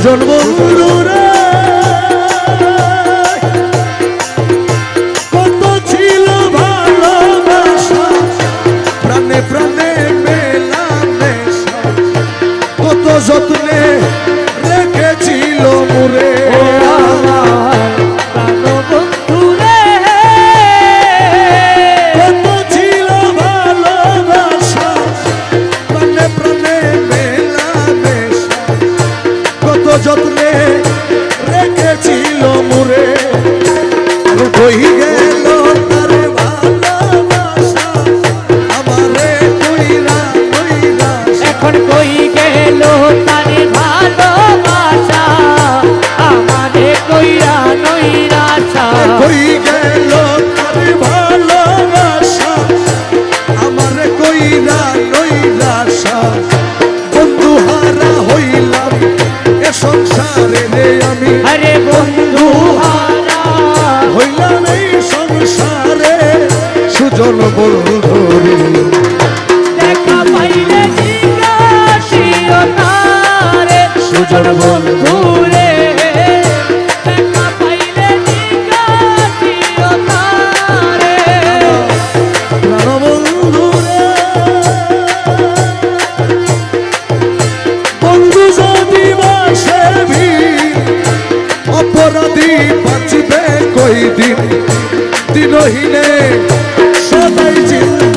Tamo junto, রই গেল তার ভালোবাসা। আমারে কইরা কইরা এখন কই জনবল ধরে দেখা পাইলে জিজ্ঞাসিও না রে সুজন বন্ধু রে দেখা পাইলে জিজ্ঞাসিও না রে বন্ধু রে বন্ধু যদি বাসে অপরাধী বাঁচবে কই দিন দিনহীনে 在一。